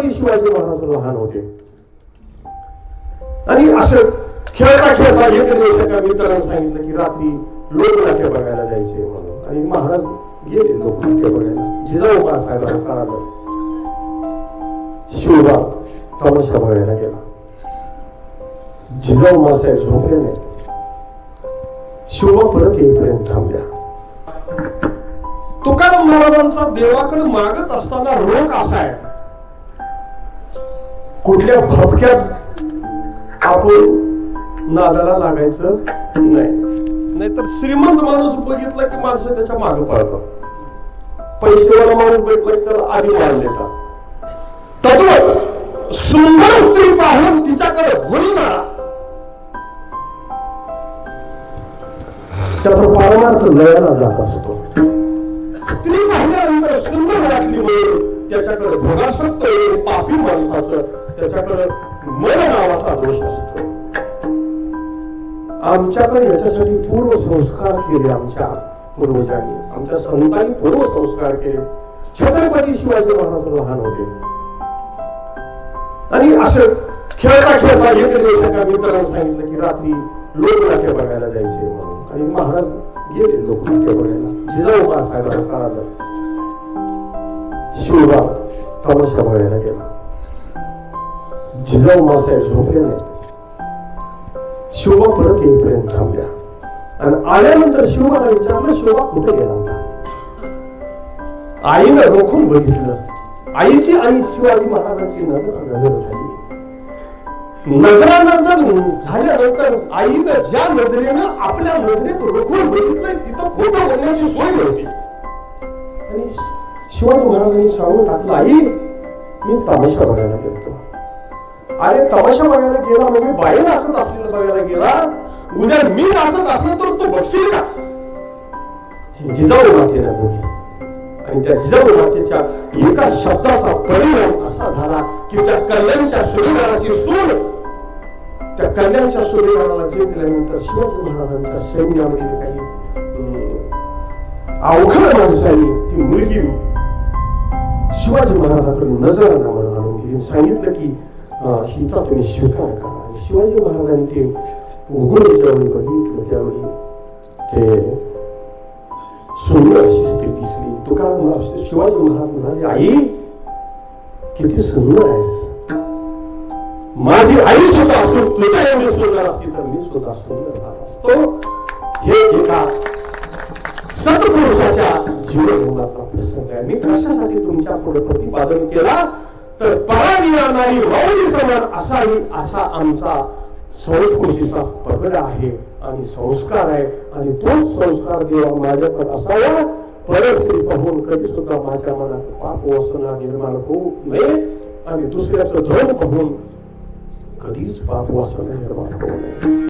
छत्रपती शिवाजी महाराज लहान होते. आणि असं खेळता खेळता एक दिवस एका मित्रानं सांगितलं की रात्री लोकनाट्य बघायला जायचे म्हणून. आणि महाराज गेले लोकनाट्य बघायला. जिजाऊ साहेबांना कळालं शिवबा तमाशा बघायला गेला. जिजाऊ मासाहेब झोपले नाही शिवबा परत येईपर्यंत थांबल्या. तुकाराम महाराजांचा देवाकडे मागत असताना रोग असा आहे. कुठल्या भपक्यात आपण नादाला लागायचं नाही. नाहीतर श्रीमंत माणूस बघितला की माणसं त्याच्यामागे पळतात. पैसेवाला माणूस बघितला की त्याला आधी मार देतात. तत्व सुंदर स्त्री पाहून तिच्याकडे बोलणार त्याचा पारमार्थ लयाला जात असतो. स्त्री पाहिल्यानंतर सुंदर वाटली म्हणून त्याच्याकडे भोगासक्त पापी माणसाचं त्याच्याकडे मन नावाचा दोष असतो. आमच्याकडे याच्यासाठी पूर्व संस्कार केले आमच्या पूर्वजांनी. आमच्या संतांनी पूर्व संस्कार केले. छत्रपती शिवाजी महाराज लहान होते. आणि असं खेळता खेळता एक दिवस एका सांगितलं की रात्री लोकनाट्य बघायला जायचे म्हणून. आणि महाराज गेले लोकनाट्य बघायला. जिजाऊ बाळासाहेबांना कळालं शिवबा तमाशा बघायला गेला. जिजाऊ मासाहेब झोपले नाही शिवबा परत येईपर्यंत थांबल्या आणि आल्यानंतर शिवबाला विचारलं शिवबा कुठे गेला होता आईनं रोखून बघितलं आईची आणि शिवाजी महाराजांची नजर नजर झाली नजरानंतर झाल्यानंतर आईनं ज्या नजरेनं आपल्या नजरेत रोखून बघितलं तिथं खोटं बोलण्याची सोय नव्हती आणि शिवाजी महाराजांनी सांगून टाकलं आई मी तमाशा बघायला गेलो अरे तमाशा बघायला गेला म्हणजे बाहेर नाचत असलेलं बघायला गेला. उद्या मी नाचत असलो तर तू बघशील का? जिजाऊ मातेनं बोलली आणि त्या जिजाऊ मातेच्या एका शब्दाचा परिणाम असा झाला की त्या कल्याणच्या सुभेदाराची सूर त्या कल्याणच्या सुभेदाराला जिंकल्यानंतर शिवाजी महाराजांच्या सैन्यामध्ये काही अवघड माणसांनी ती मुलगी शिवाजी महाराजांकडे नजर आणून सांगितलं की अं, हिचा तुम्ही स्वीकार करा शिवाजी महाराजांनी ते उघडून ज्यावेळी बघितलं त्यावेळी ते सुंदर अशी स्त्री दिसली तुकाराम शिवाजी महाराज म्हणाले आई किती सुंदर आहेस माझी आई सुद्धा असून तुझ्या एवढी सुंदर असती तर मी स्वतः सुंदर असतो हे एका सत्पुरुषाच्या जीवनाचा प्रसंग आहे मी कशासाठी तुमच्यापुढे प्रतिपादन केला तर पराणी आणणारी माऊली समान असावी असा आमचा संस्कृतीचा पगड आहे आणि संस्कार आहे. आणि तोच संस्कार देवा माझ्याकडे असावा. परस्त्री पाहून कधी सुद्धा माझ्या मनात पाप वासना निर्माण होऊ नये. आणि दुसऱ्याचं धन पाहून कधीच पाप वासना निर्माण होऊ नये.